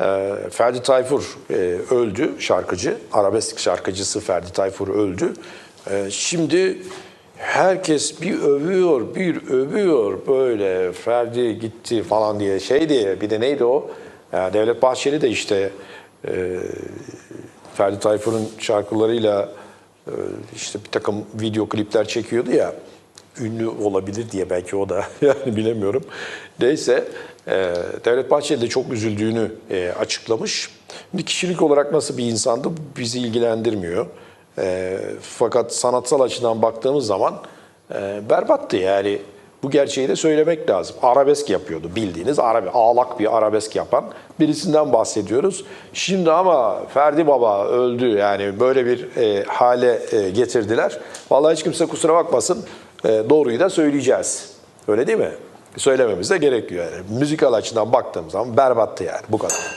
Ee, Ferdi Tayfur e, öldü, şarkıcı. Arabesk şarkıcısı Ferdi Tayfur öldü. Ee, şimdi herkes bir övüyor, bir övüyor böyle Ferdi gitti falan diye şey diye. Bir de neydi o? Ee, Devlet Bahçeli de işte e, Ferdi Tayfur'un şarkılarıyla e, işte bir takım video klipler çekiyordu ya ünlü olabilir diye belki o da yani bilemiyorum. Neyse e, Devlet Bahçeli de çok üzüldüğünü e, açıklamış. Şimdi kişilik olarak nasıl bir insandı bizi ilgilendirmiyor. E, fakat sanatsal açıdan baktığımız zaman e, berbattı yani. Bu gerçeği de söylemek lazım. Arabesk yapıyordu bildiğiniz arabe, ağlak bir arabesk yapan birisinden bahsediyoruz. Şimdi ama Ferdi Baba öldü yani böyle bir e, hale e, getirdiler. Vallahi hiç kimse kusura bakmasın doğruyu da söyleyeceğiz. Öyle değil mi? Söylememiz de gerekiyor yani. Müzikal açıdan baktığımız zaman berbattı yani bu kadar.